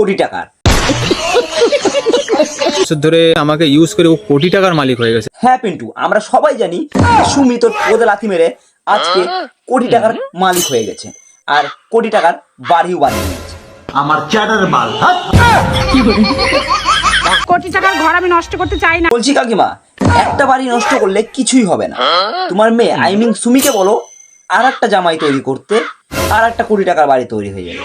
কোটি টাকার। বছর ধরে আমাকে ইউজ করে ও কোটি টাকার মালিক হয়ে গেছে। হ্যাঁ পিন্টু আমরা সবাই জানি সুমি তোর পদে লাথি মেরে আজকে কোটি টাকার মালিক হয়ে গেছে আর কোটি টাকার বাড়িও বানিয়ে নিয়েছে আমার চ্যাটার মাল কোটি টাকার ঘর আমি নষ্ট করতে চাই না। বলছি কাকিমা একটা বাড়ি নষ্ট করলে কিছুই হবে না। তোমার মেয়ে আই মিন সুমিকে বলো আর একটা জামাই তৈরি করতে আর একটা কোটি টাকার বাড়ি তৈরি হয়ে যাবে।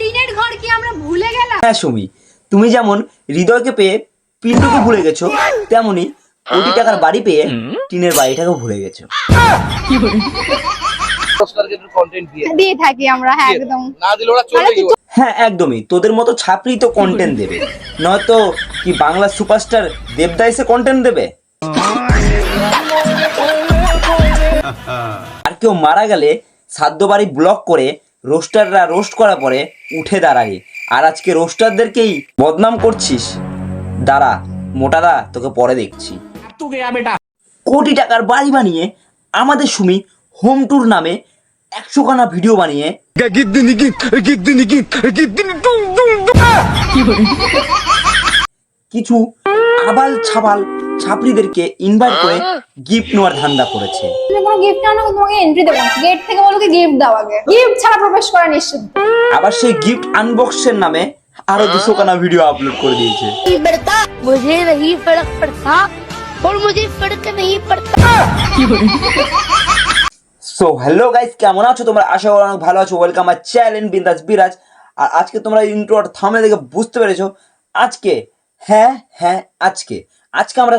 টিনের ঘর কি আমরা ভুলে গেলাম? হ্যাঁ সুমি তুমি যেমন হৃদয়কে পেয়ে পিন্টুকে ভুলে গেছো তেমনি কোটি টাকার বাড়ি পেয়ে টিনের বাড়িটাকেও ভুলে গেছো। দিয়ে থাকি আমরা হ্যাঁ একদম। হ্যাঁ একদমই তোদের মতো ছাত্রী তো কন্টেন্ট দেবে। নয়তো কি বাংলা সুপারস্টার দেবদা এসে কন্টেন্ট দেবে? আর কেউ মারা গেলে সাধ্য বাড়ি ব্লক করে রোস্টাররা রোস্ট করার পরে উঠে দাঁড়ায়। আর আজকে রোস্টারদেরকেই বদনাম করছিস? দাঁড়া মোটাদা তোকে পরে দেখছি। কোটি টাকার বাড়ি বানিয়ে আমাদের সুমি হোম ট্যুর নামে একশো খানা ভিডিও বানিয়ে কিছু আবাল ছাবাল ছাপড়িদেরকে ইনভাইট করে গিফট নেওয়ার ধান্দা করেছে তুমি কোনো গিফট আনো তোমাকে এন্ট্রি দেবো গেট থেকে বলো কি গিফট দাও আগে গিফট ছাড়া প্রবেশ করা নিশ্চিত আবার সেই গিফট আনবক্সের নামে আরো দুশো খানা ভিডিও আপলোড করে দিয়েছে पड़ता मुझे नहीं फर्क पड़ता और मुझे फर्क नहीं पड़ता সো হ্যালো গাইস কেমন আছো তোমরা আশা করি অনেক ভালো আছো ওয়েলকাম আর চ্যানেল বিন্দাস বিরাজ আর আজকে তোমরা ইন্ট্রো আর থামলে দেখে বুঝতে পেরেছো আজকে হ্যাঁ হ্যাঁ আজকে। আজকে আমরা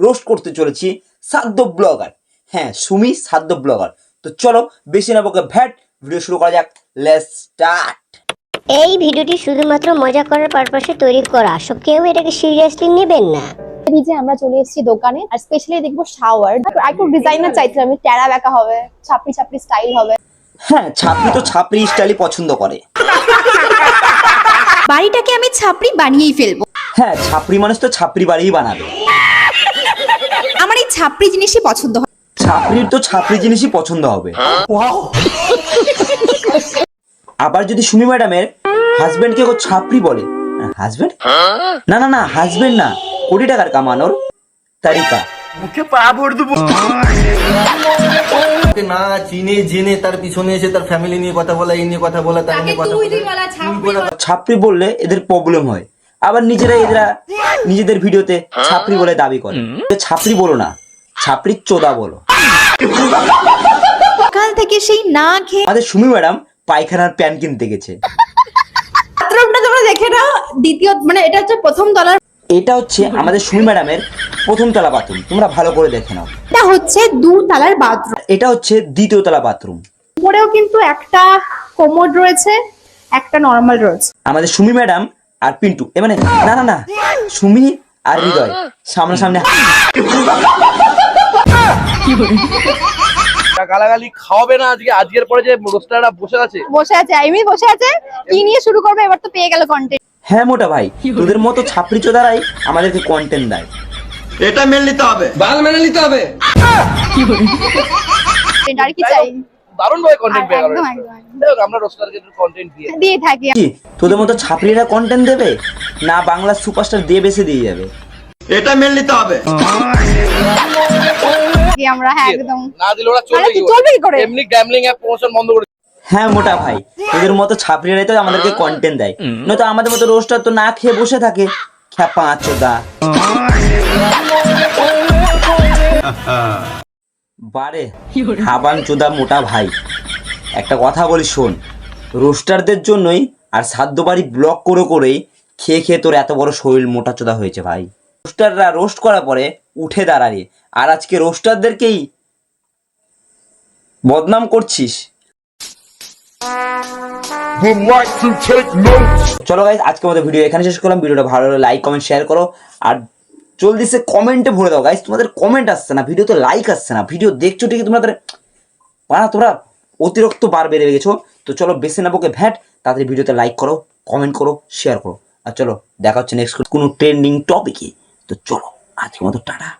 রোস্ট করতে চলেছি সাদ্য ব্লগার। হ্যাঁ সুমি সাদ্য ব্লগার। তো চলো বেশি না বকে ভ্যাট ভিডিও শুরু করা যাক। লেটস স্টার্ট এই ভিডিওটি শুধুমাত্র মজা করার পারপাসে তৈরি করা। সব কেউ এটাকে সিরিয়াসলি নেবেন না। এই যে আমরা চলে এসেছি দোকানে আর স্পেশালি দেখব শাওয়ার আর একটু ডিজাইনার চাইছিলাম আমি টেরা বেকা হবে ছাপড়ি ছাপড়ি স্টাইল হবে। হ্যাঁ ছাপড়ি তো ছাপড়ি স্টাইলই পছন্দ করে। বাড়িটাকে আমি ছাপড়ি বানিয়েই ফেলব। হ্যাঁ ছাপড়ি মানুষ তো ছাপড়ি বাড়িই বানাবে। আমার এই ছাপড়ি জিনিসই পছন্দ হয়। ছাপড়ির তো ছাপড়ি জিনিসই পছন্দ হবে। আবার যদি সুমি ম্যাডামের হাজবেন্ডকে কেউ ছাপড়ি বলে হাজবেন্ড? না না না হাজবেন্ড না কোটি টাকার কামানোর তারিকা ওকে না চিনে জেনে তার পিছনে এসে তার ফ্যামিলি নিয়ে কথা বলা এই নিয়ে কথা বলা তাই নিয়ে কথা বলা। ছাপড়ি বললে এদের প্রবলেম হয়। আবার নিজেরা এরা নিজেদের ভিডিওতে ছাপড়ি বলে দাবি করে। ছাপড়ি বলো না ছাপড়ির চোদা বলো। সকাল থেকে সেই না খেয়ে আমাদের সুমি ম্যাডাম পায়খানার প্যান কিনতে গেছে। বাথরুমটা তোমরা দেখে নাও দ্বিতীয় মানে এটা হচ্ছে প্রথম তলার এটা হচ্ছে আমাদের সুমি ম্যাডামের প্রথম তলা বাথরুম। তোমরা ভালো করে দেখে নাও। এটা হচ্ছে দু তলার বাথরুম। এটা হচ্ছে দ্বিতীয় তলা বাথরুম। উপরেও কিন্তু একটা কোমোড রয়েছে একটা নর্মাল রয়েছে। আমাদের সুমি ম্যাডাম আর পিন্টু। এ মানে না না না। সুমি আর হৃদয়। সামনাসামনি গালাগালি খাওয়াবে না আজকে। আজকের পরে যে রোস্টাররা বসে আছে। বসে আছে আইমি বসে আছে। কি নিয়ে শুরু করবে? এবার তো পেয়ে গেল কন্টেন্ট হ্যাঁ মোটা ভাই তোদের মতো ছাপড়ি চোদারাই আমাদেরকে কন্টেন্ট দেয়। এটা মেনে নিতে হবে। বাল মেনে নিতে হবে। কি আর কি চাই? দারুণ কন্টেন্ট পেয়ে গেল একদম একদম একদম। যাই হোক, আমরা রোস্টারকে কন্টেন্ট দিয়ে দিয়ে থাকি। তোদের মতো ছাপড়িরা কন্টেন্ট দেবে? না বাংলা সুপারস্টার দিয়ে বেসে দিয়ে যাবে? এটা মেনে নিতে হবে। আমরা হ্যাঁ একদম। না দিলে ওরা চলবে আরে কি তুই করে? চলবে কি করে? এমনি গ্যামলিং অ্যাপ প্রমোশন বন্ধ করে হ্যাঁ মোটা ভাই। তোদের মতো ছাপড়িরাই তো আমাদেরকে কন্টেন্ট দেয়। নয়তো আমাদের মতো রোস্টার তো না খেয়ে বসে থাকে। খ্যাপা চোদা। বারে, হাবান চোদা মোটা ভাই। একটা কথা বলি, শোন। রোস্টারদের জন্যই আর সাধ্য বাড়ি ব্লক করে করেই খেয়ে খেয়ে তোর এত বড় শরীর মোটা চোদা হয়েছে ভাই। রোস্টাররা রোস্ট করার পরে উঠে দাঁড়ারে। আর আজকে রোস্টারদেরকেই বদনাম করছিস। চলো গাইজ আজকে আমাদের ভিডিও এখানে শেষ করলাম। ভিডিওটা ভালো লাগলে লাইক কমেন্ট শেয়ার করো। আর সে কমেন্টে ভরে দাও গাইস তোমাদের কমেন্ট আসছে না ভিডিওতে লাইক আসছে না। ভিডিও দেখছ ঠিকই, তোমাদের মানে তোমরা অতিরিক্ত বার বেড়ে গেছো। তো চলো, বেশি না বকে ভ্যাট, তাড়াতাড়ি ভিডিওতে লাইক করো কমেন্ট করো শেয়ার করো। আর চলো, দেখা হচ্ছে নেক্সট কোনো ট্রেন্ডিং টপিকে তো চলো, আজকের মতো টাটা।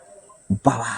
বাবা।